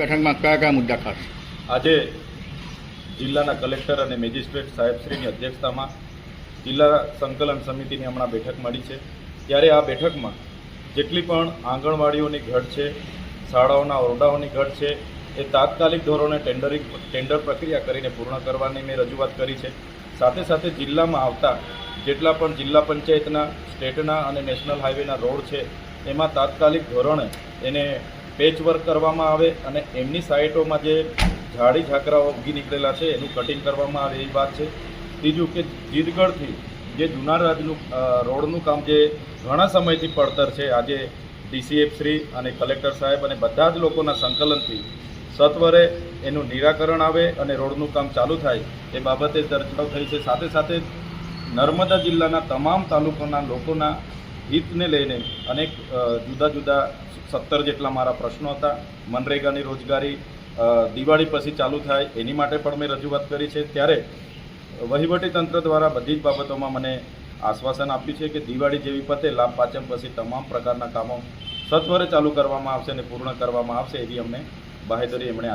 બેઠકમાં કયા કયા મુદ્દા ખાસ? આજે જિલ્લાના કલેક્ટર અને મેજિસ્ટ્રેટ સાહેબશ્રીની અધ્યક્ષતામાં જિલ્લા સંકલન સમિતિની હમણાં બેઠક મળી છે. ત્યારે આ બેઠકમાં જેટલી પણ આંગણવાડીઓની ઘટ છે, શાળાઓના ઓરડાઓની ઘટ છે, એ તાત્કાલિક ધોરણે ટેન્ડરિંગ, ટેન્ડર પ્રક્રિયા કરીને પૂર્ણ કરવાની મેં રજૂઆત કરી છે. સાથે સાથે જિલ્લામાં આવતા જેટલા પણ જિલ્લા પંચાયતના, સ્ટેટના અને નેશનલ હાઈવેના રોડ છે, એમાં તાત્કાલિક ધોરણે એને પેચ વર્ક કરવામાં આવે અને એમની સાઇટોમાં જે ઝાડી ઝાકરાઓ ઉગી નીકળેલા છે, એનું કટિંગ કરવામાં આવે એ વાત છે. ત્રીજું કે જીતગઢથી જે જૂના રાજનું રોડનું કામ જે ઘણા સમયથી પડતર છે, આજે ડીસીએફ શ્રી અને કલેક્ટર સાહેબ અને બધા જ લોકોના સંકલનથી સત્વરે એનું નિરાકરણ આવે અને રોડનું કામ ચાલુ થાય એ બાબતે ચર્ચાઓ થઈ છે. સાથે સાથે નર્મદા જિલ્લાના તમામ તાલુકાના લોકોના હિતને લઈને અનેક જુદા જુદા સત્તર જેટલા મારા પ્રશ્નો હતા. મનરેગાની રોજગારી દિવાળી પછી ચાલુ થાય એની માટે પણ મેં રજૂઆત કરી છે. ત્યારે વહીવટી તંત્ર દ્વારા બધી જ બાબતોમાં મને આશ્વાસન આપ્યું છે કે દિવાળી જેવી પતે લાભ પાચમ પછી તમામ પ્રકારના કામો સત્વરે ચાલુ કરવામાં આવશે અને પૂર્ણ કરવામાં આવશે એવી અમને બાહેધરી એમણે